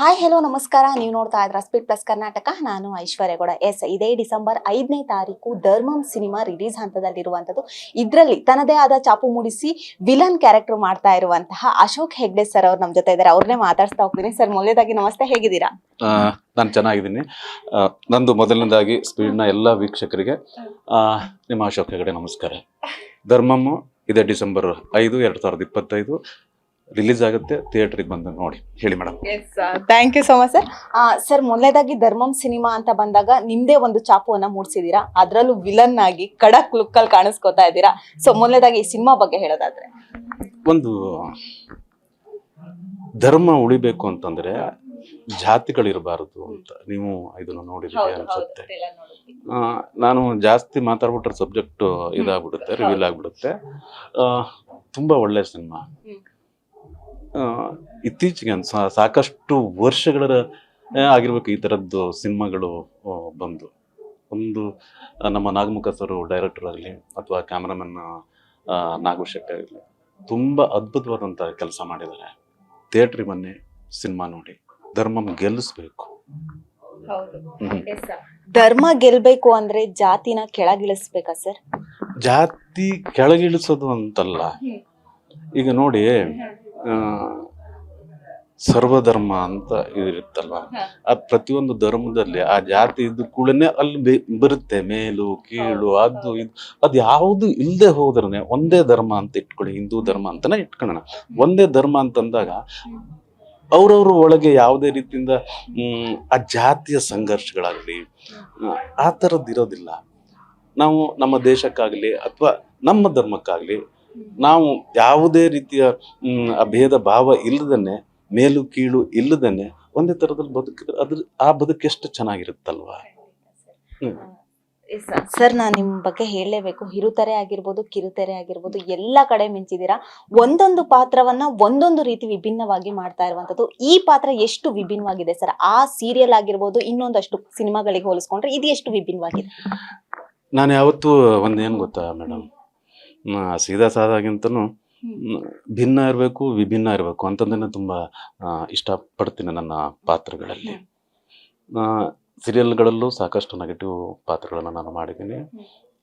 Hi hello ನಮಸ್ಕಾರ. ನೀವು ನೋಡ್ತಾ ಇದ್ರ ಸ್ಪೀಡ್ ಪ್ಲಸ್ ಕರ್ನಾಟಕ. ನಾನು ಐಶ್ವರ್ಯಗೌಡ ಎಸ್ ಇದೇ ಡಿಸೆಂಬರ್ ಐದನೇ ತಾರೀಕು ಧರ್ಮಂ ಸಿನಿಮಾ ರಿಲೀಸ್ ಹಂತದಲ್ಲಿರುವಂತದ್ದು ಇದರಲ್ಲಿ ತನ್ನದೇ ಆದ ಚಾಪು ಮೂಡಿಸಿ ವಿಲನ್ ಕ್ಯಾರೆಕ್ಟರ್ ಮಾಡ್ತಾ ಇರುವಂತಹ ಅಶೋಕ್ ಹೆಗ್ಡೆ ಸರ್ ಅವ್ರು ನಮ್ಮ ಜೊತೆ ಇದ್ದಾರೆ. ಅವ್ರನ್ನೇ ಮಾತಾಡ್ಸ್ತಾ ಹೋಗ್ತೀನಿ. ಸರ್ ಮೊದಲೇದಾಗಿ ನಮಸ್ತೆ. ಹೇಗಿದ್ದೀರಾ? ನಾನು ಚೆನ್ನಾಗಿದ್ದೀನಿ. ನಂದು ಮೊದಲನೇದಾಗಿ ಸ್ಪೀಡ್ನ ಎಲ್ಲ ವೀಕ್ಷಕರಿಗೆ ನಿಮ್ಮ ಅಶೋಕ್ ಹೆಗಡೆ ನಮಸ್ಕಾರ. ಧರ್ಮಮ್ಮ ಇದೇ ಡಿಸೆಂಬರ್ ಐದು, ಎರಡು ಸಾವಿರದ ಇಪ್ಪತ್ತೈದು. ರಿಲೀಸ್ ಆಗುತ್ತೆ ಥಿಯೇಟ್ರಿಗೆ ಬಂದು ನೋಡಿ. ಹೇಳಿ madam. Thank you so much sir sir ಮೊದಲೇದಾಗಿ ಧರ್ಮಂ ಸಿನಿಮಾ ಅಂತ ಬಂದಾಗ ನಿಮ್ದೇ ಒಂದು ಚಾಪುವನ್ನ ಮೂಡಿಸಿದೀರಾ ಅದರಲ್ಲೂ ವಿಲನ್ ಆಗಿ ಕಡಕ್ ಲುಕ್ ಅಲ್ಲಿ ಕಾಣಿಸ್ಕೊತಾ ಇದ್ದೀರಾ? ಸೊ ಮೊದಲೇದಾಗಿ ಈ ಸಿನಿಮಾ ಬಗ್ಗೆ ಹೇಳೋದಾದ್ರೆ. ಒಂದು ಧರ್ಮ ಉಳಿಬೇಕು ಅಂತಂದ್ರೆ ಜಾತಿಗಳಿರಬಾರದು ಅಂತ. ನೀವು ಇದನ್ನು ನೋಡಿದ್ರೆ ಅನ್ಸುತ್ತೆ. ಆ, ನಾನು ಜಾಸ್ತಿ ಮಾತಾಡ್ಬಿಟ್ರೆ ಸಬ್ಜೆಕ್ಟ್ ಇದಾಗ್ಬಿಡುತ್ತೆ ರಿವೀಲ್ ಆಗ್ಬಿಡುತ್ತೆ. ಆ, ತುಂಬಾ ಒಳ್ಳೆ ಸಿನಿಮಾ. ಇತ್ತೀಚೆಗೆ ಸಾಕಷ್ಟು ವರ್ಷಗಳ ಆಗಿರ್ಬೇಕು ಈ ಥರದ್ದು ಸಿನಿಮಾಗಳು ಬಂದು. ಒಂದು ನಮ್ಮ ನಾಗಮುಖ ಸರ್ ಡೈರೆಕ್ಟರ್ ಆಗಲಿ ಅಥವಾ ಕ್ಯಾಮ್ರಾಮನ್ ನಾಗು ಶೆಟ್ಟಿ ಆಗಲಿ ತುಂಬ ಅದ್ಭುತವಾದಂಥ ಕೆಲಸ ಮಾಡಿದ್ದಾರೆ. ಥಿಯೇಟ್ರಿಗೆ ಬನ್ನಿ ಸಿನಿಮಾ ನೋಡಿ. ಧರ್ಮಂ ಗೆಲ್ಲಿಸ್ಬೇಕು. ಧರ್ಮ ಗೆಲ್ಬೇಕು ಅಂದ್ರೆ ಜಾತಿನ ಕೆಳಗಿಳಿಸ್ಬೇಕಾ ಸರ್ ಜಾತಿ ಕೆಳಗಿಳಿಸೋದು ಅಂತಲ್ಲ. ಈಗ ನೋಡಿ ಸರ್ವಧರ್ಮ ಅಂತ ಇರುತ್ತಲ್ವ. ಆ ಪ್ರತಿಯೊಂದು ಧರ್ಮದಲ್ಲಿ ಆ ಜಾತಿ ಇದ್ದ ಕೂಡಲೇ ಅಲ್ಲಿ ಬರುತ್ತೆ. ಮೇಲು ಕೀಳು ಅದು ಇದು. ಅದು ಯಾವುದು ಇಲ್ಲದೆ ಹೋದ್ರೆ ಒಂದೇ ಧರ್ಮ ಅಂತ ಇಟ್ಕೊಳ್ಳಿ ಹಿಂದೂ ಧರ್ಮ ಅಂತಾನೆ ಇಟ್ಕೊಳ್ಳೋಣ. ಒಂದೇ ಧರ್ಮ ಅಂತಂದಾಗ ಅವ್ರವ್ರ ಒಳಗೆ ಯಾವುದೇ ರೀತಿಯಿಂದ ಆ ಜಾತಿಯ ಸಂಘರ್ಷಗಳಾಗಲಿ ಆ ಥರದ್ದು ಇರೋದಿಲ್ಲ ನಾವು ನಮ್ಮ ದೇಶಕ್ಕಾಗಲಿ ಅಥವಾ ನಮ್ಮ ಧರ್ಮಕ್ಕಾಗಲಿ ನಾವು ಯಾವುದೇ ರೀತಿಯ ಭೇದ ಭಾವ ಇಲ್ಲದನ್ನೇ ಮೇಲು ಕೀಳು ಇಲ್ಲದನ್ನೇ ಒಂದೇ ತರದಲ್ಲಿ ಬದುಕಿದ್ರೆ ಅದ್ರ ಆ ಬದುಕು ಎಷ್ಟು ಚೆನ್ನಾಗಿರುತ್ತಲ್ವಾ. ಸರ್ ನಾನು ನಿಮ್ಮ ಬಗ್ಗೆ ಹೇಳಲೇಬೇಕು. ಹಿರುತೆರೆ ಆಗಿರ್ಬೋದು ಕಿರುತೆರೆ ಆಗಿರ್ಬೋದು ಎಲ್ಲ ಕಡೆ ಮಿಂಚಿದ್ದೀರಾ? ಒಂದೊಂದು ಪಾತ್ರವನ್ನ ಒಂದೊಂದು ರೀತಿ ವಿಭಿನ್ನವಾಗಿ ಮಾಡ್ತಾ ಇರುವಂಥದ್ದು. ಈ ಪಾತ್ರ ಎಷ್ಟು ವಿಭಿನ್ನವಾಗಿದೆ ಸರ್? ಆ ಸೀರಿಯಲ್ ಆಗಿರ್ಬೋದು ಇನ್ನೊಂದಷ್ಟು ಸಿನಿಮಾಗಳಿಗೆ ಹೋಲಿಸ್ಕೊಂಡ್ರೆ ಇದು ಎಷ್ಟು ವಿಭಿನ್ನವಾಗಿದೆ? ನಾನು ಯಾವತ್ತೂ ಒಂದೇನು ಗೊತ್ತಾ ಮೇಡಮ್? ಸೀದಾ ಸಾದಾಗಿಂತನೂ ಭಿನ್ನ ಇರಬೇಕು ವಿಭಿನ್ನ ಇರಬೇಕು ಅಂತಂದನ್ನು ತುಂಬ ಇಷ್ಟಪಡ್ತೀನಿ ನನ್ನ ಪಾತ್ರಗಳಲ್ಲಿ. ಸೀರಿಯಲ್ಗಳಲ್ಲೂ ಸಾಕಷ್ಟು ನೆಗೆಟಿವ್ ಪಾತ್ರಗಳನ್ನು ನಾನು ಮಾಡಿದ್ದೀನಿ.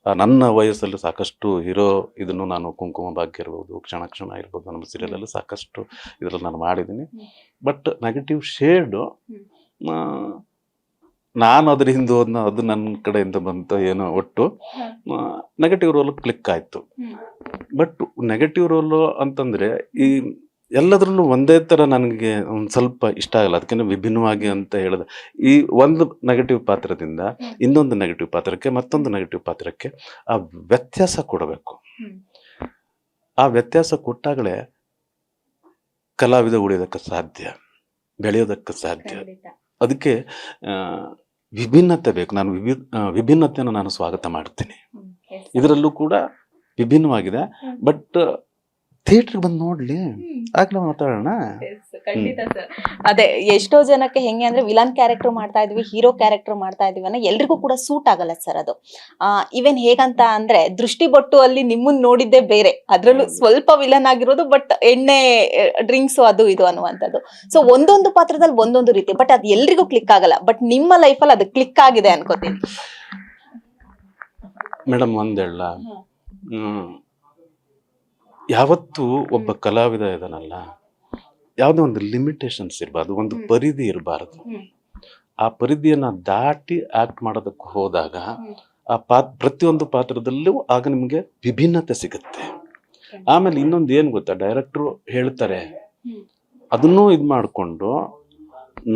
ನನ್ನ ವಯಸ್ಸಲ್ಲಿ ಸಾಕಷ್ಟು ಹೀರೋ ಇದನ್ನು ನಾನು ಕುಂಕುಮ ಭಾಗ್ಯ ಇರ್ಬೋದು ಕ್ಷಣ ಕ್ಷಣ ಇರ್ಬೋದು ನಮ್ಮ ಸೀರಿಯಲಲ್ಲಿ ಸಾಕಷ್ಟು ಇದರಲ್ಲಿ ನಾನು ಮಾಡಿದ್ದೀನಿ. ಬಟ್ ನೆಗೆಟಿವ್ ಶೇಡು ನಾನು ಅದ್ರ ಹಿಂದೆ ಹೋದ್ನ ಅದು ನನ್ನ ಕಡೆಯಿಂದ ಬಂತ ಏನೋ ಒಟ್ಟು ನೆಗೆಟಿವ್ ರೋಲ್ ಕ್ಲಿಕ್ ಆಯ್ತು. ಬಟ್ ನೆಗೆಟಿವ್ ರೋಲು ಅಂತಂದ್ರೆ ಈ ಎಲ್ಲದರಲ್ಲೂ ಒಂದೇ ಥರ ನನಗೆ ಒಂದು ಸ್ವಲ್ಪ ಇಷ್ಟ ಆಗಲ್ಲ. ಅದಕ್ಕೆ ವಿಭಿನ್ನವಾಗಿ ಅಂತ ಹೇಳಿದೆ. ಈ ಒಂದು ನೆಗೆಟಿವ್ ಪಾತ್ರದಿಂದ ಇನ್ನೊಂದು ನೆಗೆಟಿವ್ ಪಾತ್ರಕ್ಕೆ ಮತ್ತೊಂದು ನೆಗೆಟಿವ್ ಪಾತ್ರಕ್ಕೆ ಆ ವ್ಯತ್ಯಾಸ ಕೊಡಬೇಕು. ಆ ವ್ಯತ್ಯಾಸ ಕೊಟ್ಟಾಗಲೇ ಕಲಾವಿದ ಉಳಿಯೋದಕ್ಕೆ ಸಾಧ್ಯ ಬೆಳೆಯೋದಕ್ಕೆ ಸಾಧ್ಯ. ಅದಕ್ಕೆ ವಿಭಿನ್ನತೆ ಬೇಕು. ನಾನು ವಿಭಿ ವಿಭಿನ್ನತೆಯನ್ನು ನಾನು ಸ್ವಾಗತ ಮಾಡ್ತೀನಿ. ಇದರಲ್ಲೂ ಕೂಡ ವಿಭಿನ್ನವಾಗಿದೆ. ಬಟ್ ಥಿಯೇಟ್ರಿಗೆ ಬಂದು ನೋಡ್ಲಿ. ಆಗ್ಲೇ ಮಾತಾಡೋಣ? ಖಂಡಿತ ಸರ್. ಅದೇ ಎಷ್ಟೋ ಜನಕ್ಕೆ ಹೆಂಗೆ ಅಂದ್ರೆ ವಿಲನ್ ಕ್ಯಾರೆಕ್ಟರ್ ಮಾಡ್ತಾ ಇದೀವಿ ಹೀರೋ ಕ್ಯಾರೆಕ್ಟರ್ ಮಾಡ್ತಾ ಇದೀವಿ ಅನ್ನೋ ಎಲ್ರಿಗೂ ಕೂಡ ಸೂಟ್ ಆಗಲ್ಲ ಸರ್ ಅದು. ಇವನ್ ಹೇಗಂತ ಅಂದ್ರೆ ದೃಷ್ಟಿ ಬೊಟ್ಟು ಅಲ್ಲಿ ನಿಮ್ಮನ್ನ ನೋಡಿದ್ದೇ ಬೇರೆ. ಅದ್ರಲ್ಲೂ ಸ್ವಲ್ಪ ವಿಲನ್ ಆಗಿರೋದು ಬಟ್ ಎಣ್ಣೆ ಡ್ರಿಂಕ್ಸ್ ಅದು ಇದು ಅನ್ನುವಂಥದ್ದು. ಸೊ ಒಂದೊಂದು ಪಾತ್ರದಲ್ಲಿ ಒಂದೊಂದು ರೀತಿ ಬಟ್ ಅದು ಎಲ್ರಿಗೂ ಕ್ಲಿಕ್ ಆಗಲ್ಲ. ಬಟ್ ನಿಮ್ಮ ಲೈಫಲ್ಲಿ ಅದು ಕ್ಲಿಕ್ ಆಗಿದೆ ಅನ್ಕೋತೀನಿ. ಮೇಡಮ್ ಒಂದೇಳ ಯಾವತ್ತು ಒಬ್ಬ ಕಲಾವಿದ ಇದನ್ನಲ್ಲ ಯಾವುದೋ ಒಂದು ಲಿಮಿಟೇಷನ್ಸ್ ಇರಬಾರ್ದು ಒಂದು ಪರಿಧಿ ಇರಬಾರ್ದು. ಆ ಪರಿಧಿಯನ್ನು ದಾಟಿ ಆಕ್ಟ್ ಮಾಡೋದಕ್ಕೆ ಹೋದಾಗ ಆ ಪಾತ್ ಪ್ರತಿಯೊಂದು ಪಾತ್ರದಲ್ಲೂ ಆಗ ನಿಮಗೆ ವಿಭಿನ್ನತೆ ಸಿಗುತ್ತೆ. ಆಮೇಲೆ ಇನ್ನೊಂದು ಏನು ಗೊತ್ತಾ ಡೈರೆಕ್ಟ್ರು ಹೇಳ್ತಾರೆ. ಅದನ್ನೂ ಇದು ಮಾಡಿಕೊಂಡು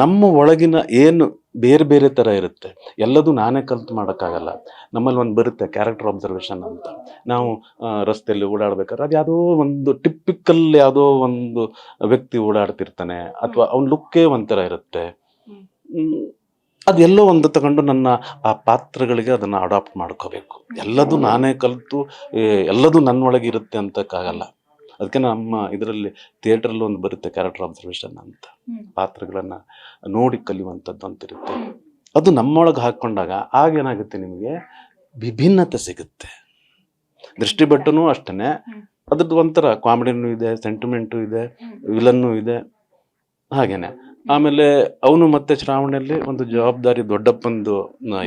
ನಮ್ಮ ಒಳಗಿನ ಏನು ಬೇರೆ ಬೇರೆ ಥರ ಇರುತ್ತೆ. ಎಲ್ಲದೂ ನಾನೇ ಕಲ್ತು ಮಾಡೋಕ್ಕಾಗಲ್ಲ. ನಮ್ಮಲ್ಲಿ ಒಂದು ಬರುತ್ತೆ ಕ್ಯಾರೆಕ್ಟರ್ ಅಬ್ಸರ್ವೇಷನ್ ಅಂತ. ನಾವು ರಸ್ತೆಯಲ್ಲಿ ಓಡಾಡ್ಬೇಕಾದ್ರೆ ಅದು ಯಾವುದೋ ಒಂದು ಟಿಪಿಕಲ್ ಯಾವುದೋ ಒಂದು ವ್ಯಕ್ತಿ ಓಡಾಡ್ತಿರ್ತಾನೆ ಅಥವಾ ಅವ್ನ ಲುಕ್ಕೇ ಒಂಥರ ಇರುತ್ತೆ. ಅದೆಲ್ಲೋ ಒಂದು ತಗೊಂಡು ನನ್ನ ಆ ಪಾತ್ರಗಳಿಗೆ ಅದನ್ನು ಅಡಾಪ್ಟ್ ಮಾಡ್ಕೋಬೇಕು. ಎಲ್ಲದೂ ನಾನೇ ಕಲಿತು ಎಲ್ಲದೂ ನನ್ನೊಳಗಿರುತ್ತೆ ಅಂತಕ್ಕಾಗಲ್ಲ. ಅದಕ್ಕೆ ನಮ್ಮ ಇದರಲ್ಲಿ ಥಿಯೇಟ್ರಲ್ಲಿ ಒಂದು ಬರುತ್ತೆ ಕ್ಯಾರೆಕ್ಟರ್ ಅಬ್ಸರ್ವೇಷನ್ ಅಂತ. ಪಾತ್ರಗಳನ್ನು ನೋಡಿ ಕಲಿಯುವಂಥದ್ದು ಅಂತ ಇರುತ್ತೆ. ಅದು ನಮ್ಮೊಳಗೆ ಹಾಕ್ಕೊಂಡಾಗ ಆಗೇನಾಗುತ್ತೆ ನಿಮಗೆ? ವಿಭಿನ್ನತೆ ಸಿಗುತ್ತೆ. ದೃಷ್ಟಿಭಟ್ಟನೂ ಅಷ್ಟೇ. ಅದ್ರದ್ದು ಒಂಥರ ಕಾಮಿಡಿನೂ ಇದೆ ಸೆಂಟಿಮೆಂಟು ಇದೆ ವಿಲನ್ನು ಇದೆ. ಹಾಗೇನೆ. ಆಮೇಲೆ ಅವನು ಮತ್ತೆ ಚುನಾವಣೆಯಲ್ಲಿ ಒಂದು ಜವಾಬ್ದಾರಿ ದೊಡ್ಡಪ್ಪಂದು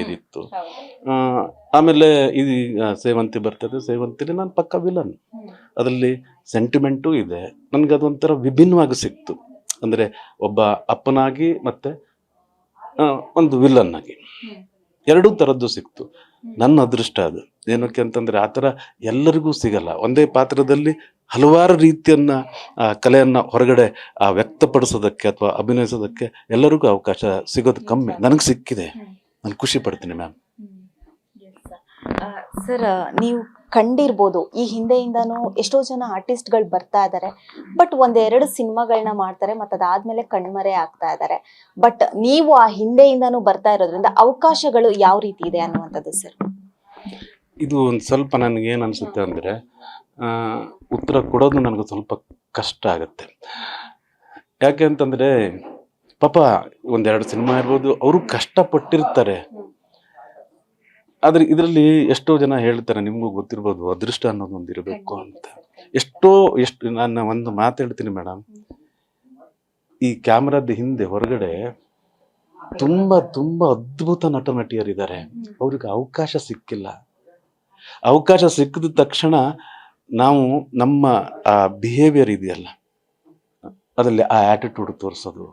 ಇದಿತ್ತು. ಆಮೇಲೆ ಆ, ಸೇವಂತಿ ಬರ್ತದೆ. ಸೇವಂತಿಲಿ ನಾನು ಪಕ್ಕ ವಿಲನ್ ಅದರಲ್ಲಿ ಸೆಂಟಿಮೆಂಟು ಇದೆ. ನನಗೆ ಅದೊಂಥರ ವಿಭಿನ್ನವಾಗಿ ಸಿಕ್ತು. ಅಂದರೆ ಒಬ್ಬ ಅಪ್ಪನಾಗಿ ಮತ್ತು ಒಂದು ವಿಲನ್ನಾಗಿ ಆಗಿ. ಎರಡೂ ಥರದ್ದು ಸಿಕ್ತು. ನನ್ನ ಅದೃಷ್ಟ ಅದು. ಏನಕ್ಕೆ ಅಂತಂದರೆ ಆ ಥರ ಎಲ್ಲರಿಗೂ ಸಿಗಲ್ಲ. ಒಂದೇ ಪಾತ್ರದಲ್ಲಿ ಹಲವಾರು ರೀತಿಯನ್ನ ಕಲೆಯನ್ನು ಹೊರಗಡೆ ವ್ಯಕ್ತಪಡಿಸೋದಕ್ಕೆ ಅಥವಾ ಅಭಿನಯಿಸೋದಕ್ಕೆ ಎಲ್ಲರಿಗೂ ಅವಕಾಶ ಸಿಗೋದು ಕಮ್ಮಿ. ನನಗೆ ಸಿಕ್ಕಿದೆ. ನಾನು ಖುಷಿ ಪಡ್ತೀನಿ ಮ್ಯಾಮ್ ಸರ್ ನೀವು ಕಂಡಿರ್ಬೋದು. ಈ ಹಿಂದೆಯಿಂದನೂ ಎಷ್ಟೋ ಜನ ಆರ್ಟಿಸ್ಟ್ಗಳು ಬರ್ತಾ ಇದ್ದಾರೆ ಬಟ್ ಒಂದೆರಡು ಸಿನಿಮಾಗಳನ್ನ ಮಾಡ್ತಾರೆ, ಮತ್ತು ಅದಾದ್ಮೇಲೆ ಕಣ್ಮರೆ ಆಗ್ತಾ ಇದ್ದಾರೆ ಬಟ್ ನೀವು ಆ ಹಿಂದೆಯಿಂದನೂ ಬರ್ತಾ ಇರೋದ್ರಿಂದ ಅವಕಾಶಗಳು ಯಾವ ರೀತಿ ಇದೆ ಅನ್ನುವಂಥದ್ದು ಸರ್ ಇದು ಒಂದು ಸ್ವಲ್ಪ ನನಗೆ ಏನು ಅನಿಸುತ್ತೆ ಅಂದರೆ ಉತ್ತರ ಕೊಡೋದು ನನಗೆ ಸ್ವಲ್ಪ ಕಷ್ಟ ಆಗುತ್ತೆ. ಯಾಕೆ ಅಂತಂದರೆ, ಪಾಪ ಒಂದೆರಡು ಸಿನಿಮಾ ಇರ್ಬೋದು, ಅವರು ಕಷ್ಟಪಟ್ಟಿರ್ತಾರೆ. ಆದರೆ ಇದರಲ್ಲಿ ಎಷ್ಟೋ ಜನ ಹೇಳ್ತಾರೆ ನಿಮಗೂ ಗೊತ್ತಿರ್ಬೋದು ಅದೃಷ್ಟ ಅನ್ನೋದು ಒಂದು ಇರಬೇಕು ಅಂತ. ಎಷ್ಟೋ ಎಷ್ಟು ನಾನು ಒಂದು ಮಾತು ಹೇಳ್ತೀನಿ ಮೇಡಮ್ ಈ ಕ್ಯಾಮ್ರಾದ ಹಿಂದೆ ಹೊರಗಡೆ ತುಂಬ ತುಂಬ ಅದ್ಭುತ ನಟ ನಟಿಯರಿದ್ದಾರೆ ಅವ್ರಿಗೆ ಅವಕಾಶ ಸಿಕ್ಕಿಲ್ಲ. ಅವಕಾಶ ಸಿಕ್ಕಿದ ತಕ್ಷಣ ನಾವು ನಮ್ಮ ಆ ಬಿಹೇವಿಯರ್ ಇದೆಯಲ್ಲ ಅದರಲ್ಲಿ ಆ ಆಟಿಟ್ಯೂಡ್ ತೋರಿಸೋದು.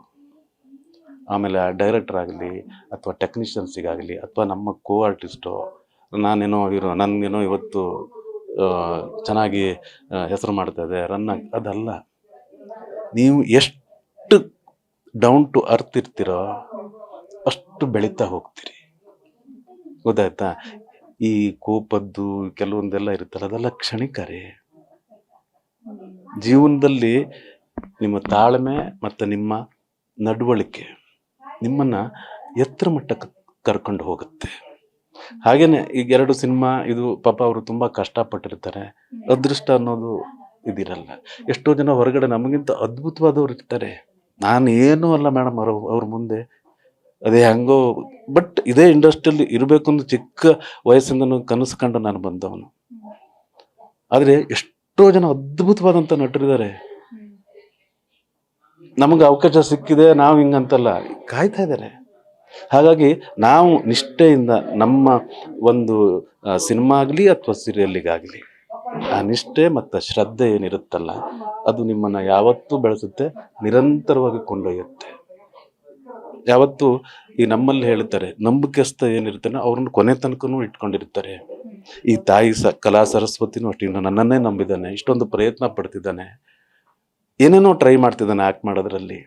ಆಮೇಲೆ ಆ ಡೈರೆಕ್ಟರ್ ಆಗಲಿ ಅಥವಾ ಟೆಕ್ನಿಷಿಯನ್ಸಿಗಾಗಲಿ ಅಥವಾ ನಮ್ಮ ಕೋ ಆರ್ಟಿಸ್ಟು ನಾನೇನೋ ಇರೋ ನನಗೇನೋ ಇವತ್ತು ಚೆನ್ನಾಗಿ ಹೆಸರು ಮಾಡ್ತಾ ಇದೆ ರನ್ ಆಗಿ, ಅದಲ್ಲ. ನೀವು ಎಷ್ಟು ಡೌನ್ ಟು ಅರ್ತ್ ಇರ್ತೀರೋ ಅಷ್ಟು ಬೆಳೀತಾ ಹೋಗ್ತೀರಿ. ಗೊತ್ತಾಯ್ತಾ? ಈ ಕೋಪದ್ದು, ಕೆಲವೊಂದೆಲ್ಲ ಇರುತ್ತಲ್ಲ, ಅದೆಲ್ಲ ಕ್ಷಣಿಕರಿ. ಜೀವನದಲ್ಲಿ ನಿಮ್ಮ ತಾಳ್ಮೆ ಮತ್ತು ನಿಮ್ಮ ನಡವಳಿಕೆ. ನಿಮ್ಮನ್ನ ಎತ್ತರ ಮಟ್ಟಕ್ಕೆ ಕರ್ಕೊಂಡು ಹೋಗುತ್ತೆ. ಹಾಗೇನೆ ಈಗ ಎರಡು ಸಿನಿಮಾ, ಇದು ಪಾಪ ಅವರು ತುಂಬ ಕಷ್ಟಪಟ್ಟಿರ್ತಾರೆ. ಅದೃಷ್ಟ ಅನ್ನೋದು ಇದಿರಲ್ಲ. ಎಷ್ಟೋ ಜನ ಹೊರಗಡೆ ನಮಗಿಂತ ಅದ್ಭುತವಾದವ್ರು ಇರ್ತಾರೆ. ನಾನು ಏನೂ ಅಲ್ಲ ಮೇಡಮ್ ಅವರು, ಅವ್ರ ಮುಂದೆ. ಅದೇ ಹಂಗೋ, ಬಟ್ ಇದೇ ಇಂಡಸ್ಟ್ರಿಯಲ್ಲಿ ಇರಬೇಕು ಅಂತ ಚಿಕ್ಕ ವಯಸ್ಸಿಂದನೂ ಕನಸು ಕಂಡು ನಾನು ಬಂದವನು. ಆದರೆ ಎಷ್ಟೋ ಜನ ಅದ್ಭುತವಾದಂಥ ನಟರಿದ್ದಾರೆ. ನಮಗೆ ಅವಕಾಶ ಸಿಕ್ಕಿದೆ, ನಾವು ಹಿಂಗಂತಲ್ಲ. ಕಾಯ್ತಾ ಇದ್ದಾರೆ ಹಾಗಾಗಿ ನಾವು ನಿಷ್ಠೆಯಿಂದ ನಮ್ಮ ಒಂದು ಸಿನಿಮಾ ಆಗಲಿ ಅಥವಾ ಸೀರಿಯಲ್ಲಿಗಾಗಲಿ, ಆ ನಿಷ್ಠೆ ಮತ್ತು ಶ್ರದ್ಧೆ ಏನಿರುತ್ತಲ್ಲ, ಅದು ನಿಮ್ಮನ್ನು ಯಾವತ್ತೂ ಬೆಳೆಸುತ್ತೆ, ನಿರಂತರವಾಗಿ ಕೊಂಡೊಯ್ಯುತ್ತೆ. ಯಾವತ್ತು ಈ ನಮ್ಮಲ್ಲಿ ಹೇಳ್ತಾರೆ ನಂಬಿಕೆಸ್ತ ಏನಿರ್ತಾನೆ ಅವ್ರನ್ನ ಕೊನೆ ತನಕನೂ ಇಟ್ಕೊಂಡಿರ್ತಾರೆ. ಈ ತಾಯಿ ಸ, ಕಲಾ ಸರಸ್ವತಿನೂ ಅಷ್ಟೇ ನನ್ನನ್ನೇ ನಂಬಿದ್ದಾನೆ, ಇಷ್ಟೊಂದು ಪ್ರಯತ್ನ ಪಡ್ತಿದ್ದಾನೆ. ಏನೇನೋ ಟ್ರೈ ಮಾಡ್ತಿದ್ದಾನೆ ಆ್ಯಕ್ಟ್ ಮಾಡೋದ್ರಲ್ಲಿ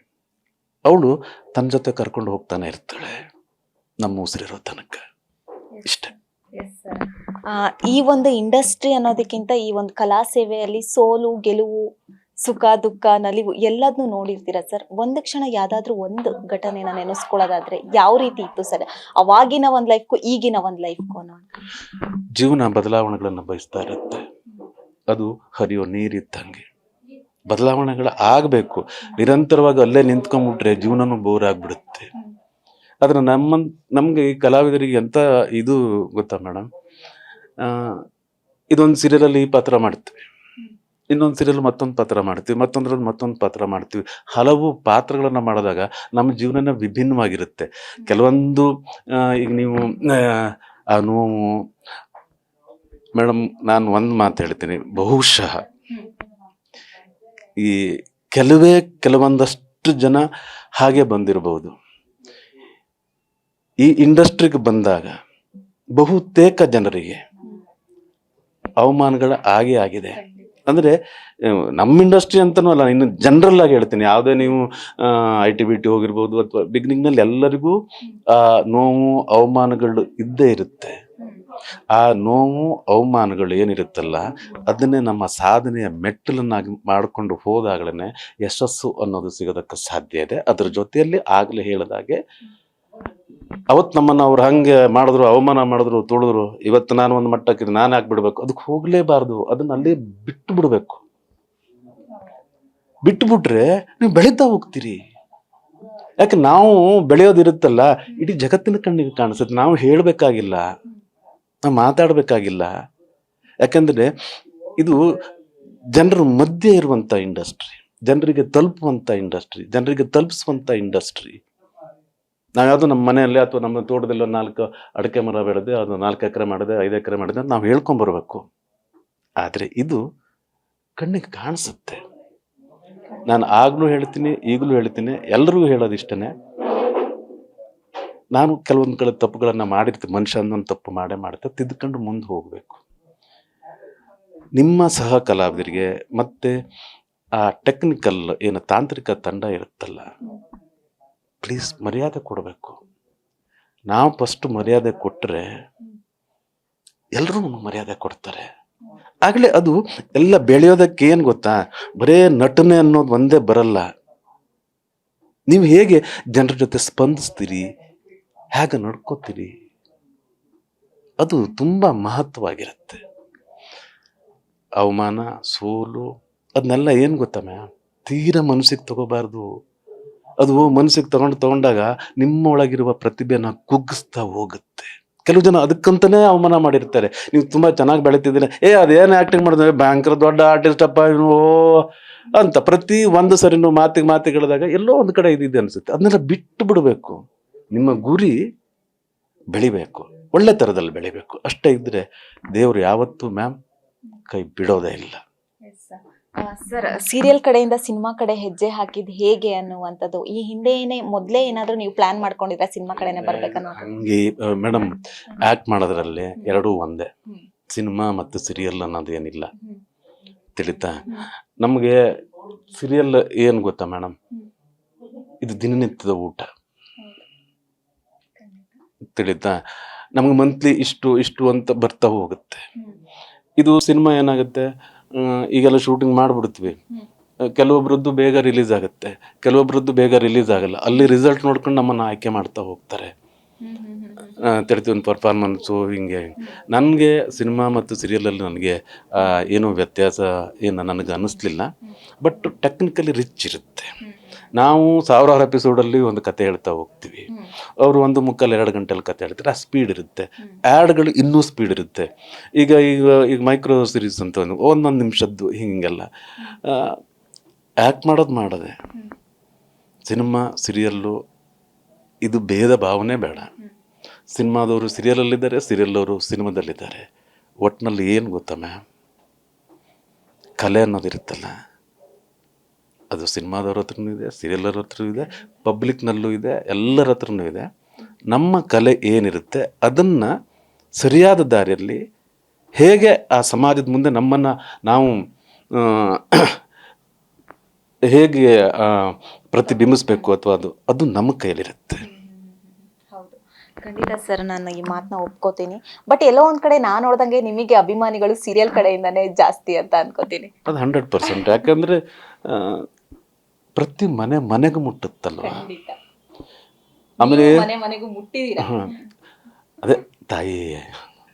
ಅವಳು ತನ್ನ ಜೊತೆ ಕರ್ಕೊಂಡು ಹೋಗ್ತಾನೆ ಇರ್ತಾಳೆ. ನಮ್ಮ ಉಸಿರಿರೋ ತನಕ. ಇಷ್ಟ. ಈ ಒಂದು ಇಂಡಸ್ಟ್ರಿ ಅನ್ನೋದಕ್ಕಿಂತ ಈ ಒಂದು ಕಲಾ ಸೇವೆಯಲ್ಲಿ ಸೋಲು ಗೆಲುವು ಸುಖ ದುಃಖ ನಲಿವು ಎಲ್ಲದನ್ನೂ ನೋಡಿರ್ತೀರ ಸರ್ ಒಂದು ಕ್ಷಣ ಯಾವ್ದಾದ್ರು ಒಂದು ಘಟನೆನ ನೆನೆಸ್ಕೊಳ್ಳೋದಾದ್ರೆ ಯಾವ ರೀತಿ ಇತ್ತು ಸರ್ ಅವಾಗಿನ ಒಂದು ಲೈಫ್ಗೂ ಈಗಿನ ಒಂದು ಲೈಫ್ಗೂ ಅನ್ನೋ ಜೀವನ ಬದಲಾವಣೆಗಳನ್ನು ಬಯಸ್ತಾ ಇರುತ್ತೆ. ಅದು ಹರಿಯೋ ನೀರಿದ್ದಂಗೆ. ಬದಲಾವಣೆಗಳು ಆಗಬೇಕು. ನಿರಂತರವಾಗಿ ಅಲ್ಲೇ ನಿಂತ್ಕೊಂಡ್ಬಿಟ್ರೆ ಜೀವನನೂ ಬೋರ್ ಆಗಿಬಿಡುತ್ತೆ. ಆದರೆ ನಮ್ಮ ನಮಗೆ ಈ ಕಲಾವಿದರಿಗೆ ಎಂಥ ಇದು ಗೊತ್ತಾ ಮೇಡಮ್ ಇದೊಂದು ಸೀರಿಯಲಲ್ಲಿ ಈ ಪಾತ್ರ ಮಾಡ್ತೀವಿ. ಇನ್ನೊಂದು ಸೀರಿಯಲ್ ಮತ್ತೊಂದು ಪಾತ್ರ ಮಾಡ್ತೀವಿ. ಮತ್ತೊಂದ್ರಲ್ಲಿ ಮತ್ತೊಂದು ಪಾತ್ರ ಮಾಡ್ತೀವಿ. ಹಲವು ಪಾತ್ರಗಳನ್ನು ಮಾಡಿದಾಗ ನಮ್ಮ ಜೀವನನ ವಿಭಿನ್ನವಾಗಿರುತ್ತೆ. ಕೆಲವೊಂದು ಈಗ ನೀವು ಆ, ನೋವು ಮೇಡಮ್ ನಾನು ಒಂದು ಮಾತು ಹೇಳ್ತೀನಿ. ಬಹುಶಃ ಈ ಕೆಲವೇ ಕೆಲವೊಂದಷ್ಟು ಜನ ಹಾಗೆ ಬಂದಿರಬಹುದು. ಈ ಇಂಡಸ್ಟ್ರಿಗೆ ಬಂದಾಗ ಬಹುತೇಕ ಜನರಿಗೆ ಅವಮಾನಗಳ ಆಗೇ ಆಗಿದೆ. ಅಂದರೆ ನಮ್ಮ ಇಂಡಸ್ಟ್ರಿ ಅಂತನೂ ಅಲ್ಲ, ಇನ್ನು ಜನರಲ್ ಆಗಿ ಹೇಳ್ತೀನಿ. ಯಾವುದೇ ನೀವು ಐ ಟಿ ಬಿ ಟಿ ಹೋಗಿರ್ಬೋದು ಅಥವಾ ಬಿಗ್ನಿಂಗ್ನಲ್ಲಿ ಎಲ್ಲರಿಗೂ ನೋವು, ಅವಮಾನಗಳು ಇದ್ದೇ ಇರುತ್ತೆ. ಆ ನೋವು ಅವಮಾನಗಳು ಏನಿರುತ್ತಲ್ಲ, ಅದನ್ನೇ ನಮ್ಮ ಸಾಧನೆಯ ಮೆಟ್ಟಲನ್ನಾಗಿ ಮಾಡಿಕೊಂಡು ಹೋದಾಗಲೇ ಯಶಸ್ಸು ಅನ್ನೋದು ಸಿಗೋದಕ್ಕೆ ಸಾಧ್ಯ ಇದೆ. ಅದ್ರ ಜೊತೆಯಲ್ಲಿ ಆಗಲೇ ಹೇಳಿದಾಗೆ ಅವತ್ತು ನಮ್ಮನ್ನು ಅವ್ರು ಹಂಗೆ ಮಾಡಿದ್ರು, ಅವಮಾನ ಮಾಡಿದ್ರು, ತುಳಿದ್ರು, ಇವತ್ತು ನಾನು ಒಂದು ಮಟ್ಟಕ್ಕೆ ನಾನು ಯಾಕೆ ಬಿಡ್ಬೇಕು ಅದಕ್ಕೆ ಹೋಗಲೇಬಾರ್ದು. ಅದನ್ನ ಅಲ್ಲಿ ಬಿಟ್ಟು ಬಿಡಬೇಕು ಬಿಟ್ಟುಬಿಟ್ರೆ ನೀವು ಬೆಳೀತಾ ಹೋಗ್ತೀರಿ. ಯಾಕೆ ನಾವು ಬೆಳೆಯೋದಿರುತ್ತಲ್ಲ, ಇಡೀ ಜಗತ್ತಿನ ಕಣ್ಣಿಗೆ ಕಾಣಿಸುತ್ತೆ. ನಾವು ಹೇಳ್ಬೇಕಾಗಿಲ್ಲ. ನಾವು ಮಾತಾಡಬೇಕಾಗಿಲ್ಲ. ಯಾಕಂದರೆ ಇದು ಜನರ ಮಧ್ಯೆ ಇರುವಂಥ ಇಂಡಸ್ಟ್ರಿ ಜನರಿಗೆ ತಲುಪುವಂಥ ಇಂಡಸ್ಟ್ರಿ ಜನರಿಗೆ ತಲುಪಿಸುವಂಥ ಇಂಡಸ್ಟ್ರಿ ನಾವು ಯಾವುದೋ ನಮ್ಮ ಮನೆಯಲ್ಲಿ ಅಥವಾ ನಮ್ಮ ತೋಟದಲ್ಲೋ ನಾಲ್ಕು ಅಡಕೆ ಮರ ಬೆಳೆದೆ ಅದು ನಾಲ್ಕು ಎಕರೆ ಮಾಡಿದೆ ಐದು ಎಕರೆ ಮಾಡಿದೆ ನಾವು ಹೇಳ್ಕೊಂಬರ್ಬೇಕು ಆದರೆ ಇದು ಕಣ್ಣಿಗೆ ಕಾಣಿಸುತ್ತೆ. ನಾನು ಆಗಲೂ ಹೇಳ್ತೀನಿ, ಈಗಲೂ ಹೇಳ್ತೀನಿ, ಎಲ್ರಿಗೂ ಹೇಳೋದಿಷ್ಟೇ ನಾನು ಕೆಲವೊಂದು ಕಡೆ ತಪ್ಪುಗಳನ್ನು ಮಾಡಿರ್ತೀನಿ ಮನುಷ್ಯ ಅನ್ನೊಂದು ತಪ್ಪು ಮಾಡೇ ಮಾಡ್ತಾ, ತಿದ್ಕೊಂಡು ಮುಂದೆ ಹೋಗಬೇಕು. ನಿಮ್ಮ ಸಹ ಕಲಾವಿದರಿಗೆ ಮತ್ತೆ ಆ ಟೆಕ್ನಿಕಲ್ ಏನು ತಾಂತ್ರಿಕ ತಂಡ ಇರುತ್ತಲ್ಲ ಪ್ಲೀಸ್ ಮರ್ಯಾದೆ ಕೊಡಬೇಕು. ನಾವು ಫಸ್ಟ್ ಮರ್ಯಾದೆ ಕೊಟ್ಟರೆ ಎಲ್ಲರೂ ಮರ್ಯಾದೆ ಕೊಡ್ತಾರೆ. ಆಗಲೇ ಅದು ಎಲ್ಲ ಬೆಳೆಯೋದಕ್ಕೆ ಏನು ಗೊತ್ತಾ, ಬರೇ ನಟನೆ ಅನ್ನೋದು ಒಂದೇ ಬರಲ್ಲ. ನೀವು ಹೇಗೆ ಜನರ ಜೊತೆ ಸ್ಪಂದಿಸ್ತೀರಿ ಹೇಗೆ ನಡ್ಕೋತೀರಿ? ಅದು ತುಂಬ ಮಹತ್ವವಾಗಿರುತ್ತೆ. ಅವಮಾನ, ಸೋಲು ಅದನ್ನೆಲ್ಲ ಏನು ಗೊತ್ತಮ್ಮ ತೀರ ಮನಸ್ಸಿಗೆ ತಗೋಬಾರ್ದು. ಅದು ಮನಸ್ಸಿಗೆ ತಗೊಂಡು ತಗೊಂಡಾಗ ನಿಮ್ಮ ಒಳಗಿರುವ ಪ್ರತಿಭೆನ ಕುಗ್ಗಿಸ್ತಾ ಹೋಗುತ್ತೆ. ಕೆಲವು ಜನ ಅದಕ್ಕಂತಲೇ ಅವಮಾನ ಮಾಡಿರ್ತಾರೆ. ನೀವು ತುಂಬ ಚೆನ್ನಾಗಿ ಬೆಳಿತಿದ್ದೀರ. ಏ, ಅದೇನು ಆ್ಯಕ್ಟಿಂಗ್ ಮಾಡಿದ್ರೆ? ಬ್ಯಾಂಕರ್ ದೊಡ್ಡ ಆರ್ಟಿಸ್ಟ್ ಅಪ್ಪ ಓ ಅಂತ ಪ್ರತಿ ಒಂದು ಸರಿನೂ ಮಾತಿಗೆ ಮಾತಿಗೆ ಹೇಳಿದಾಗ ಎಲ್ಲೋ ಒಂದು ಕಡೆ ಇದಿದೆ ಅನಿಸುತ್ತೆ. ಅದನ್ನೆಲ್ಲ ಬಿಟ್ಟು ಬಿಡಬೇಕು. ನಿಮ್ಮ ಗುರಿ ಬೆಳಿಬೇಕು. ಒಳ್ಳೆ ಥರದಲ್ಲಿ ಬೆಳಿಬೇಕು. ಅಷ್ಟೇ ಇದ್ರೆ ದೇವರು ಯಾವತ್ತೂ ಮ್ಯಾಮ್ ಕೈ ಬಿಡೋದೇ ಇಲ್ಲ. ಸರ್ ಸೀರಿಯಲ್ ಕಡೆಯಿಂದ ಸಿನಿಮಾ ಕಡೆ ಹೆಜ್ಜೆ ಹಾಕಿದ್ ಹೇಗೆ ಅನ್ನುವಂಥದ್ದು? ಈ ಹಿಂದೆ ಏನೇ ಮೊದಲೇ ಏನಾದರೂ ನೀವು ಪ್ಲಾನ್ ಮಾಡ್ಕೊಂಡಿದ್ರೆ ಸಿನಿಮಾ ಕಡೆನೆ ಬರ್ಬೇಕನ್ನೋ ಹಂಗೆ ಮೇಡಮ್ ಆಕ್ಟ್ ಮಾಡೋದ್ರಲ್ಲಿ ಎರಡೂ ಒಂದೇ. ಸಿನಿಮಾ ಮತ್ತು ಸೀರಿಯಲ್ ಅನ್ನೋದು ಏನಿಲ್ಲ. ತಿಳಿತಾ? ನಮಗೆ ಸೀರಿಯಲ್ ಏನು ಗೊತ್ತಾ ಮೇಡಮ್ ಇದು ದಿನನಿತ್ಯದ ಊಟ. ತಿಳಿತಾ ನಮ್ಗೆ ಮಂತ್ಲಿ ಇಷ್ಟು ಇಷ್ಟು ಅಂತ ಬರ್ತಾ ಹೋಗುತ್ತೆ. ಇದು ಸಿನಿಮಾ ಏನಾಗುತ್ತೆ? ಈಗೆಲ್ಲ ಶೂಟಿಂಗ್ ಮಾಡಿಬಿಡ್ತೀವಿ. ಕೆಲವೊಬ್ರದ್ದು ಬೇಗ ರಿಲೀಸ್ ಆಗುತ್ತೆ. ಕೆಲವೊಬ್ರದ್ದು ಬೇಗ ರಿಲೀಸ್ ಆಗಲ್ಲ. ಅಲ್ಲಿ ರಿಸಲ್ಟ್ ನೋಡ್ಕೊಂಡು ನಮ್ಮನ್ನು ಆಯ್ಕೆ ಮಾಡ್ತಾ ಹೋಗ್ತಾರೆ. ತಿಳ್ತೀವಿ ಒಂದು ಪರ್ಫಾರ್ಮೆನ್ಸು ಹಿಂಗೆ. ನನಗೆ ಸಿನಿಮಾ ಮತ್ತು ಸೀರಿಯಲಲ್ಲಿ ನನಗೆ ಏನೂ ವ್ಯತ್ಯಾಸ ಏನು ನನಗೆ ಅನ್ನಿಸ್ಲಿಲ್ಲ. ಬಟ್ ಟೆಕ್ನಿಕಲಿ ರಿಚ್ ಇರುತ್ತೆ. ನಾವು ಸಾವಿರಾರು ಎಪಿಸೋಡಲ್ಲಿ ಒಂದು ಕತೆ ಹೇಳ್ತಾ ಹೋಗ್ತೀವಿ. ಅವರು ಒಂದು ಮುಕ್ಕಾಲು ಎರಡು ಗಂಟೆಯಲ್ಲಿ ಕತೆ ಹೇಳ್ತಾರೆ. ಆ ಸ್ಪೀಡ್ ಇರುತ್ತೆ. ಆ್ಯಡ್ಗಳು ಇನ್ನೂ ಸ್ಪೀಡ್ ಇರುತ್ತೆ. ಈಗ ಈಗ ಈಗ ಮೈಕ್ರೋ ಸೀರೀಸ್ ಅಂತ ಒಂದು ಒಂದೊಂದು ನಿಮಿಷದ್ದು ಹಿಂಗೆಲ್ಲ. ಆ್ಯಕ್ಟ್ ಮಾಡೋದು ಮಾಡದೆ. ಸಿನಿಮಾ ಸಿರಿಯಲ್ಲು ಇದು ಭೇದ ಭಾವನೆ ಬೇಡ. ಸಿನಿಮಾದವರು ಸೀರಿಯಲಲ್ಲಿದ್ದಾರೆ ಸೀರಿಯಲ್ಲವರು ಸಿನಿಮಾದಲ್ಲಿದ್ದಾರೆ. ಒಟ್ಟಿನಲ್ಲಿ ಏನು ಗೊತ್ತಾ ಮ್ಯಾಮ್? ಕಲೆ ಅನ್ನೋದಿರುತ್ತಲ್ಲ. ಅದು ಸಿನಿಮಾದವ್ರ ಹತ್ರನೂ ಇದೆ ಸೀರಿಯಲ್ಲರ ಹತ್ರ ಇದೆ ಪಬ್ಲಿಕ್ನಲ್ಲೂ ಇದೆ ಎಲ್ಲರ ಹತ್ರನೂ ಇದೆ. ನಮ್ಮ ಕಲೆ ಏನಿರುತ್ತೆ ಅದನ್ನು ಸರಿಯಾದ ದಾರಿಯಲ್ಲಿ ಹೇಗೆ ಆ ಸಮಾಜದ ಮುಂದೆ ನಮ್ಮನ್ನು ನಾವು ಹೇಗೆ ಪ್ರತಿಬಿಂಬಿಸಬೇಕು ಅಥವಾ ಅದು ಅದು ನಮ್ಮ ಕೈಯಲ್ಲಿರುತ್ತೆ. ಹೌದು. ಖಂಡಿತ ಸರ್ ನಾನು ಈ ಮಾತನ್ನ ಒಪ್ಕೋತೀನಿ. ಬಟ್ ಎಲ್ಲೋ ಒಂದ್ ಕಡೆ ನಾನು ನೋಡ್ದಂಗೆ ನಿಮಗೆ ಅಭಿಮಾನಿಗಳು ಸೀರಿಯಲ್ ಕಡೆಯಿಂದಾನೇ ಜಾಸ್ತಿ ಅಂತ ಅನ್ಕೋತೀನಿ. ಅದು ಹಂಡ್ರೆಡ್ ಪರ್ಸೆಂಟ್ ಯಾಕಂದರೆ ಪ್ರತಿ ಮನೆ ಮನೆಗೂ ಮುಟ್ಟುತ್ತಲ್ವ? ಆಮೇಲೆ ಅದೇ ತಾಯಿ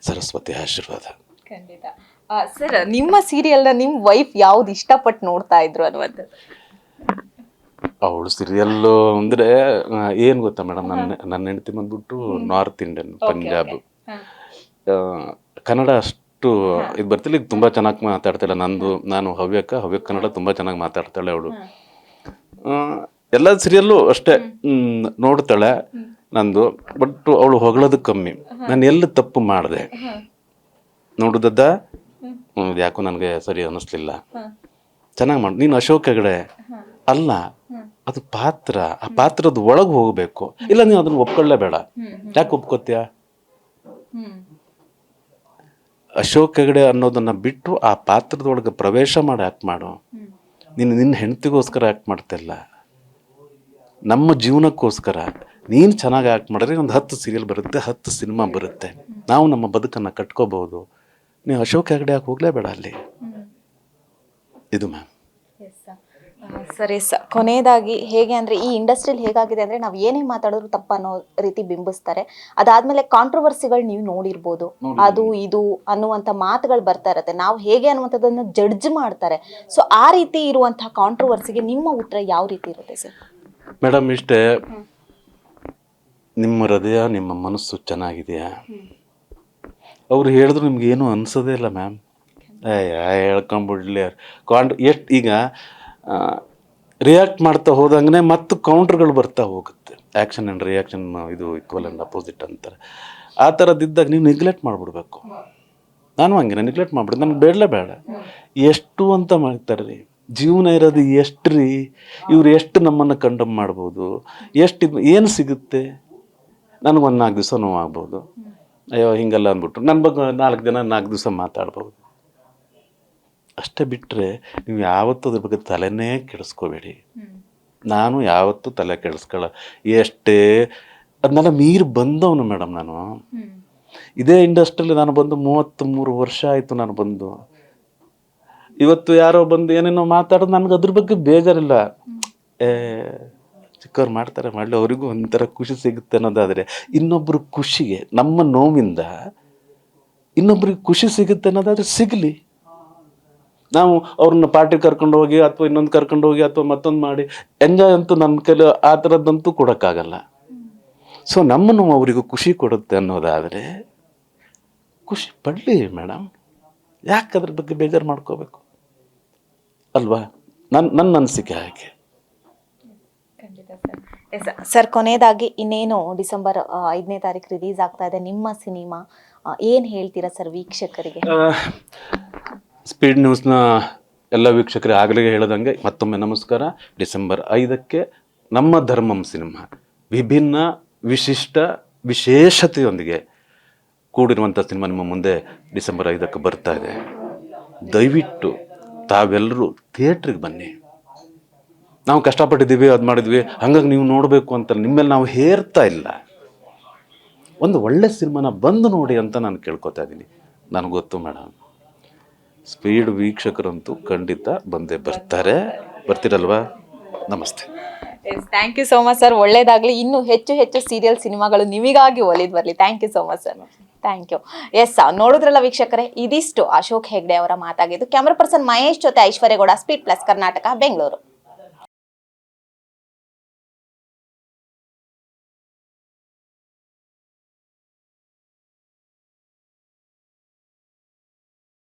ಸರಸ್ವತಿ ಆಶೀರ್ವಾದ. ಸರ್ ನಿಮ್ಮ ಸೀರಿಯಲ್ ನಿಮ್ಮ ನಿಮ್ ವೈಫ್ ಯಾವ್ದು ಇಷ್ಟಪಟ್ಟು ನೋಡ್ತಾ ಇದ್ರು ಅನ್ನುವಂಥದ್ದು? ಅವಳು ಸೀರಿಯಲ್ಲು ಅಂದರೆ ಏನು ಗೊತ್ತಾ ಮೇಡಮ್ ನನ್ನ ನನ್ನ ಹೆಂಡತಿ ಬಂದ್ಬಿಟ್ಟು ನಾರ್ತ್ ಇಂಡಿಯನ್ ಪಂಜಾಬ್ ಕನ್ನಡ ಅಷ್ಟು ಇದು ಬರ್ತಿಲ್ಲ ಈಗ ತುಂಬ ಚೆನ್ನಾಗಿ ಮಾತಾಡ್ತಾಳೆ ನಂದು. ನಾನು ಹವ್ಯಕ ಹವ್ಯಕ ಕನ್ನಡ ತುಂಬ ಚೆನ್ನಾಗಿ ಮಾತಾಡ್ತಾಳೆ ಅವಳು. ಎಲ್ಲ ಸೀರಿಯಲ್ಲು ಅಷ್ಟೇ ನೋಡ್ತಾಳೆ ನಂದು. ಬಟ್ ಅವಳು ಹೊಗಳೋದು ಕಮ್ಮಿ. ನಾನು ಎಲ್ಲಿ ತಪ್ಪು ಮಾಡಿದೆ? ನೋಡುದದ್ದ? ಯಾಕೋ ನನಗೆ ಸರಿ ಅನ್ನಿಸ್ಲಿಲ್ಲ ಚೆನ್ನಾಗಿ ಮಾಡು ನೀನು ಅಶೋಕ್ ಹೆಗಡೆ? ಅಲ್ಲ ಅದು ಪಾತ್ರ ಆ ಪಾತ್ರದ ಒಳಗೆ ಹೋಗಬೇಕು. ಇಲ್ಲ ನೀವು ಅದನ್ನ ಒಪ್ಕೊಳ್ಳೇಬೇಡ. ಯಾಕೆ ಒಪ್ಕೋತೀಯ? ಅಶೋಕ್ ಹೆಗಡೆ ಅನ್ನೋದನ್ನ ಬಿಟ್ಟು ಆ ಪಾತ್ರದೊಳಗೆ ಪ್ರವೇಶ ಮಾಡಿ ಯಾಕೆ ಮಾಡು. ನೀನು ನಿನ್ನ ಹೆಂಡತಿಗೋಸ್ಕರ ಆ್ಯಕ್ಟ್ ಮಾಡ್ತಿಲ್ಲ ನಮ್ಮ ಜೀವನಕ್ಕೋಸ್ಕರ ನೀನು ಚೆನ್ನಾಗಿ ಆ್ಯಕ್ಟ್ ಮಾಡಿದ್ರೆ ಒಂದು ಹತ್ತು ಸೀರಿಯಲ್ ಬರುತ್ತೆ ಹತ್ತು ಸಿನಿಮಾ ಬರುತ್ತೆ. ನಾವು ನಮ್ಮ ಬದುಕನ್ನು ಕಟ್ಕೋಬೋದು ನೀವು ಅಶೋಕ್ ಹೆಗಡೆ ಯಾಕೆ ಹೋಗಲೇಬೇಡ ಅಲ್ಲಿ? ಇದು ಮ್ಯಾಮ್ ಸರಿ ಸ ಕೊನೆಯದಾಗಿ ಹೇಗೆ ಅಂದ್ರೆ ಈ ಇಂಡಸ್ಟ್ರಿಯಲ್ಲಿ ಹೇಗಾಗಿದೆ ಅಂದ್ರೆ ನಾವು ಏನೇ ಮಾತಾಡಿದ್ರು ತಪ್ಪ ಅನ್ನೋ ರೀತಿ ಬಿಂಬಿಸ್ತಾರೆ. ಅದಾದ್ಮೇಲೆ ಕಾಂಟ್ರವರ್ಸಿಗಳು ನೀವು ನೋಡಿರ್ಬೋದು. ಅದು ಇದು ಅನ್ನುವಂಥ ಮಾತುಗಳು ಬರ್ತಾ ಇರತ್ತೆ. ನಾವು ಹೇಗೆ ಅನ್ನುವಂಥದ್ದನ್ನ ಜಡ್ಜ್ ಮಾಡ್ತಾರೆ. ಸೊ ಆ ರೀತಿ ಇರುವಂತಹ ಕಾಂಟ್ರವರ್ಸಿಗೆ ನಿಮ್ಮ ಉತ್ತರ ಯಾವ ರೀತಿ ಇರುತ್ತೆ ಸರ್? ಮೇಡಮ್ ಇಷ್ಟೇ ನಿಮ್ಮ ಹೃದಯ ನಿಮ್ಮ ಮನಸ್ಸು ಚೆನ್ನಾಗಿದೆಯಾ? ಅವ್ರು ಹೇಳಿದ್ರು ನಿಮ್ಗೆ ಏನು ಅನ್ಸೋದೇ ಇಲ್ಲ ಮ್ಯಾಮ್. ಹೇಳ್ಕೊಂಬಿಡ್ಲಿ ಕಾಂಟ್ ಎಷ್ಟು ಈಗ ರಿಯಾಕ್ಟ್ ಮಾಡ್ತಾ ಹೋದಂಗೆ ಮತ್ತು ಕೌಂಟ್ರ್ಗಳು ಬರ್ತಾ ಹೋಗುತ್ತೆ. ಆ್ಯಕ್ಷನ್ ಆ್ಯಂಡ್ ರಿಯಾಕ್ಷನ್ ಇದು ಈಕ್ವಲ್ ಆ್ಯಂಡ್ ಅಪೋಸಿಟ್ ಅಂತಾರೆ. ಆ ಥರದ್ದಿದ್ದಾಗ ನೀವು ನೆಗ್ಲೆಕ್ಟ್ ಮಾಡಿಬಿಡ್ಬೇಕು. ನಾನು ಹಂಗೆ ನೆಗ್ಲೆಕ್ಟ್ ಮಾಡ್ಬಿಡು. ನನಗೆ ಬೇಡಲೇ ಬೇಡ. ಎಷ್ಟು ಅಂತ ಮಾಡ್ತಾರೆ ರೀ. ಜೀವನ ಇರೋದು ಎಷ್ಟು ರೀ? ಇವ್ರು ಎಷ್ಟು ನಮ್ಮನ್ನು ಕಂಡಮ್ ಮಾಡ್ಬೋದು? ಎಷ್ಟು ಏನು ಸಿಗುತ್ತೆ? ನನಗೆ ಒಂದು ನಾಲ್ಕು ದಿವಸ ನೋವಾಗ್ಬೋದು. ಅಯ್ಯೋ, ಹಿಂಗೆಲ್ಲ ಅಂದ್ಬಿಟ್ರು. ನನ್ನ ಬಗ್ಗೆ ನಾಲ್ಕು ದಿನ ನಾಲ್ಕು ದಿವಸ ಮಾತಾಡ್ಬೋದು. ಅಷ್ಟೇ ಬಿಟ್ಟರೆ ನೀವು ಯಾವತ್ತೂ ಅದ್ರ ಬಗ್ಗೆ ತಲೆನೇ ಕೆಡಿಸ್ಕೋಬೇಡಿ. ನಾನು ಯಾವತ್ತೂ ತಲೆ ಕೆಡಿಸ್ಕೊಳ್ಳ ಎಷ್ಟೇ ಅದನ್ನೆಲ್ಲ ಮೀರಿ ಬಂದವನು ಮೇಡಮ್ ನಾನು. ಇದೇ ಇಂಡಸ್ಟ್ರಿಯಲ್ಲಿ ನಾನು ಬಂದು ಮೂವತ್ತ್ ಮೂರು ವರ್ಷ ಆಯಿತು ನಾನು ಬಂದು. ಇವತ್ತು ಯಾರೋ ಬಂದು ಏನೇನೋ ಮಾತಾಡೋದು ನನಗೆ ಅದ್ರ ಬಗ್ಗೆ ಬೇಜಾರಿಲ್ಲ. ಏ ಚಿಕ್ಕವ್ರು ಮಾಡ್ತಾರೆ ಮಾಡಲಿ ಅವರಿಗೂ ಒಂಥರ ಖುಷಿ ಸಿಗುತ್ತೆ ಅನ್ನೋದಾದರೆ ಇನ್ನೊಬ್ಬರು ಖುಷಿಗೆ ನಮ್ಮ ನೋವಿಂದ ಇನ್ನೊಬ್ರಿಗೆ ಖುಷಿ ಸಿಗುತ್ತೆ ಅನ್ನೋದಾದ್ರೆ ಸಿಗಲಿ. ನಾವು ಅವ್ರನ್ನ ಪಾರ್ಟಿ ಕರ್ಕೊಂಡು ಹೋಗಿ ಅಥವಾ ಇನ್ನೊಂದು ಕರ್ಕೊಂಡು ಹೋಗಿ ಅಥವಾ ಮತ್ತೊಂದು ಮಾಡಿ ಎಂಜಾಯ್ ಅಂತೂ ನನ್ನ ಕೈಲಿ ಆ ಥರದ್ದಂತೂ ಕೊಡೋಕ್ಕಾಗಲ್ಲ. ಸೊ ನಮ್ಮನ್ನು ಅವರಿಗೂ ಖುಷಿ ಕೊಡುತ್ತೆ ಅನ್ನೋದಾದರೆ ಖುಷಿ ಪಡಲಿ ಮೇಡಮ್ ಯಾಕೆ ಅದ್ರ ಬಗ್ಗೆ ಬೇಜಾರು ಮಾಡ್ಕೋಬೇಕು? ಅಲ್ವಾ? ನನ್ನ ನನ್ನ ಅನಿಸಿಕೆ ಹಾಗೆ. ಸರ್. ಕೊನೆಯದಾಗಿ ಇನ್ನೇನು ಡಿಸೆಂಬರ್ ಐದನೇ ತಾರೀಕು ರಿಲೀಸ್ ಆಗ್ತಾ ಇದೆ ನಿಮ್ಮ ಸಿನಿಮಾ ಏನು ಹೇಳ್ತೀರಾ ಸರ್ ವೀಕ್ಷಕರಿಗೆ? ಸ್ಪೀಡ್ ನ್ಯೂಸ್ನ ಎಲ್ಲ ವೀಕ್ಷಕರು ಆಗಲೇ ಹೇಳಿದಂಗೆ ಮತ್ತೊಮ್ಮೆ ನಮಸ್ಕಾರ. ಡಿಸೆಂಬರ್ ಐದಕ್ಕೆ ನಮ್ಮ ಧರ್ಮಂ ಸಿನಿಮಾ. ವಿಭಿನ್ನ ವಿಶಿಷ್ಟ ವಿಶೇಷತೆಯೊಂದಿಗೆ ಕೂಡಿರುವಂಥ ಸಿನಿಮಾ ನಿಮ್ಮ ಮುಂದೆ ಡಿಸೆಂಬರ್ ಐದಕ್ಕೆ ಬರ್ತಾ ಇದೆ. ದಯವಿಟ್ಟು ತಾವೆಲ್ಲರೂ ಥಿಯೇಟ್ರಿಗೆ ಬನ್ನಿ. ನಾವು ಕಷ್ಟಪಟ್ಟಿದ್ದೀವಿ, ಅದು ಮಾಡಿದ್ವಿ, ಹಂಗಾಗಿ ನೀವು ನೋಡಬೇಕು ಅಂತ ನಿಮ್ಮೇಲೆ ನಾವು ಹೇರ್ತಾ ಇಲ್ಲ. ಒಂದು ಒಳ್ಳೆ ಸಿನಿಮಾನ ಬಂದು ನೋಡಿ ಅಂತ ನಾನು ಕೇಳ್ಕೊತಾ ಇದ್ದೀನಿ. ನನಗೆ ಗೊತ್ತು ಮೇಡಮ್. ಸ್ಪೀಡ್ ವೀಕ್ಷಕರಂತೂ ಖಂಡಿತ ಬಂದೇ ಬರ್ತಾರೆ. ಬರ್ತೀರಲ್ವಾ? ನಮಸ್ತೆ. Thank you so much sir ಒಳ್ಳೇದಾಗಲಿ. ಇನ್ನೂ ಹೆಚ್ಚು ಹೆಚ್ಚು ಸೀರಿಯಲ್ ಸಿನಿಮಾಗಳು ನಿಮಗಾಗಿ ಒಲಿದು ಬರಲಿ. Thank you so much sir thank you yes ನೋಡಿದ್ರಲ್ಲ ವೀಕ್ಷಕರೇ, ಇದಿಷ್ಟು ಅಶೋಕ್ ಹೆಗ್ಡೆ ಅವರ ಮಾತಾಗಿದ್ದು. ಕ್ಯಾಮ್ರಾ ಪರ್ಸನ್ ಮಹೇಶ್ ಜೊತೆ ಐಶ್ವರ್ಯಗೌಡ ಸ್ಪೀಡ್ ಪ್ಲಸ್ ಕರ್ನಾಟಕ ಬೆಂಗಳೂರು